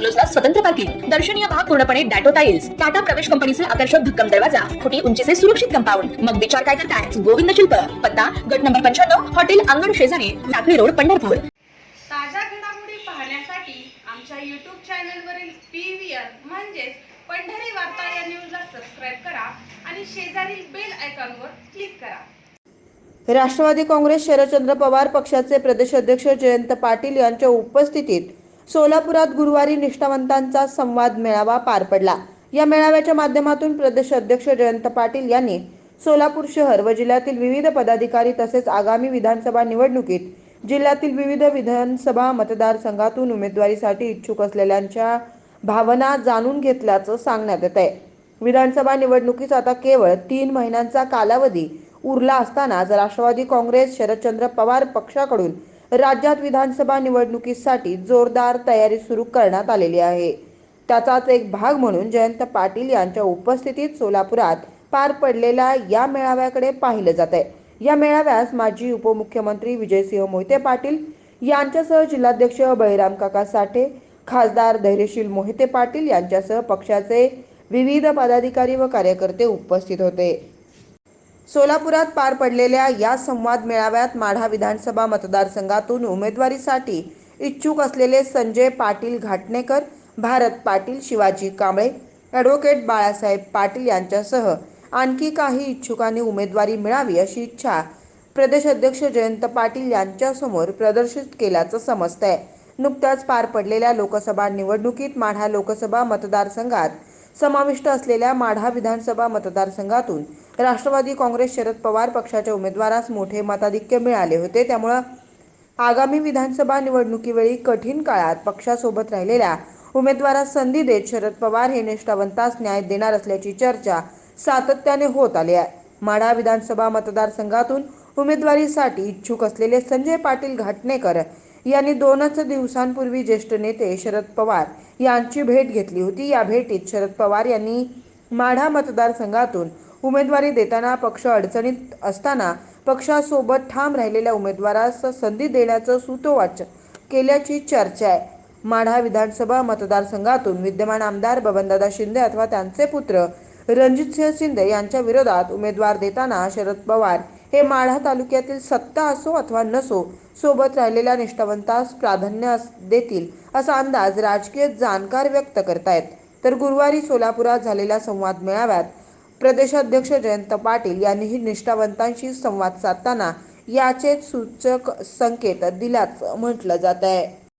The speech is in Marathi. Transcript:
बंगलोजला स्वतंत्र पार्किंग. दर्शनीय भाग पूर्णपणे डॅटो टाइल्स टाटा प्रवेश कंपनीचे आकर्षक भक्कम दरवाजा. फुटी उंचीचे सुरक्षित कंपाऊंड. मग विचार काय करताय? गोविंद शिल्प. पत्ता गट नंबर पंच्याण्णव हॉटेल अंगण शेजारी टाकळी रोड पंढरपूर. ताज्या घडामोडी पाहण्यासाठी आमच्या यूट्यूब चॅनलवरील पी व्ही आर म्हणजेच पंढरी वार्ता या न्यूजला सबस्क्राईब करा आणि शेजारील बेल आयकॉनवर क्लिक करा. राष्ट्रवादी काँग्रेस शरदचंद्र पवार पक्षाचे प्रदेश अध्यक्ष जयंत पाटील यांच्या उपस्थितीत सोलापुरात गुरुवारी निष्ठावंतांचा संवाद मेळावा पार पडला. या मेळाव्याच्या माध्यमातून प्रदेश अध्यक्ष जयंत पाटील यांनी सोलापूर शहर व जिल्ह्यातील विविध पदाधिकारी तसेच आगामी विधानसभा निवडणुकीत जिल्ह्यातील विविध विधानसभा मतदारसंघातून उमेदवारीसाठी इच्छुक असलेल्यांच्या भावना जाणून घेतल्याचं सांगण्यात येत आहे विधानसभा निवडणुकीस आता केवळ तीन महिन्यांचा कालावधी उरला असतानाच राष्ट्रवादी काँग्रेस शरदचंद्र पवार पक्षाकडून राज्यात विधानसभा निवडणुकीसाठी जोरदार तयारी सुरू करण्यात आलेली आहे. त्याचाच एक भाग म्हणून जयंत पाटील यांच्या उपस्थितीत सोलापुरात पार पडलेल्या या मेळाव्याकडे पाहिलं जात आहे. या मेळाव्यास माजी उपमुख्यमंत्री विजयसिंह मोहिते पाटील यांच्यासह जिल्हाध्यक्ष बळीराम काका साठे खासदार धैर्यशील मोहिते पाटील यांच्यासह पक्षाचे विविध पदाधिकारी व कार्यकर्ते उपस्थित होते. सोलापुरात पार पडलेल्या या संवाद मेळाव्यात माढा विधानसभा मतदारसंघातून उमेदवारीसाठी इच्छुक असलेले संजय पाटील घाटणेकर भारत पाटील शिवाजी कांबळे ॲडव्होकेट बाळासाहेब पाटील यांच्यासह आणखी काही इच्छुकांनी उमेदवारी मिळावी अशी इच्छा प्रदेश अध्यक्ष जयंत पाटील यांच्यासमोर प्रदर्शित केल्याचं समजतंय. नुकत्याच पार पडलेल्या लोकसभा निवडणुकीत माढा लोकसभा मतदारसंघात समाविष्ट असलेल्या माढा विधानसभा मतदारसंघातून राष्ट्रवादी काँग्रेस शरद पवार पक्षाच्या उमेदवारास मोठे मताधिक्य मिळाले होते. त्यामुळं आगामी विधानसभा निवडणुकीवेळी कठीण काळात पक्षासोबत राहिलेल्या उमेदवारास संधी देत शरद पवार हे निष्ठावंतास न्याय देणार असल्याची चर्चा सातत्याने होत आली आहे. माढा विधानसभा मतदारसंघातून उमेदवारीसाठी इच्छुक असलेले संजय पाटील घाटणेकर यांनी दोनच दिवसांपूर्वी ज्येष्ठ नेते शरद पवार यांची भेट घेतली होती. या भेटीत शरद पवार यांनी माढा मतदारसंघातून उमेदवारी देताना पक्ष अडचणीत असताना पक्षासोबत ठाम राहिलेल्या उमेदवारास संधी देण्याचं सूतोवाच केल्याची चर्चा आहे. माढा विधानसभा मतदारसंघातून विद्यमान आमदार बबनदादा शिंदे अथवा त्यांचे पुत्र रणजितसिंह शिंदे यांच्या विरोधात उमेदवार देताना शरद पवार हे माढा तालुक्यातील सत्ता असो अथवा नसो सोबत राहिलेल्या निष्ठावंतास प्राधान्य अस- देतील असा अंदाज राजकीय जाणकार व्यक्त करतायत. तर गुरुवारी सोलापुरात झालेल्या संवाद मेळाव्यात प्रदेशाध्यक्ष जयंत पाटील यांनीही निष्ठावंतांशी संवाद साधताना याचेच सूचक संकेत दिल्याचं म्हटलं जात आहे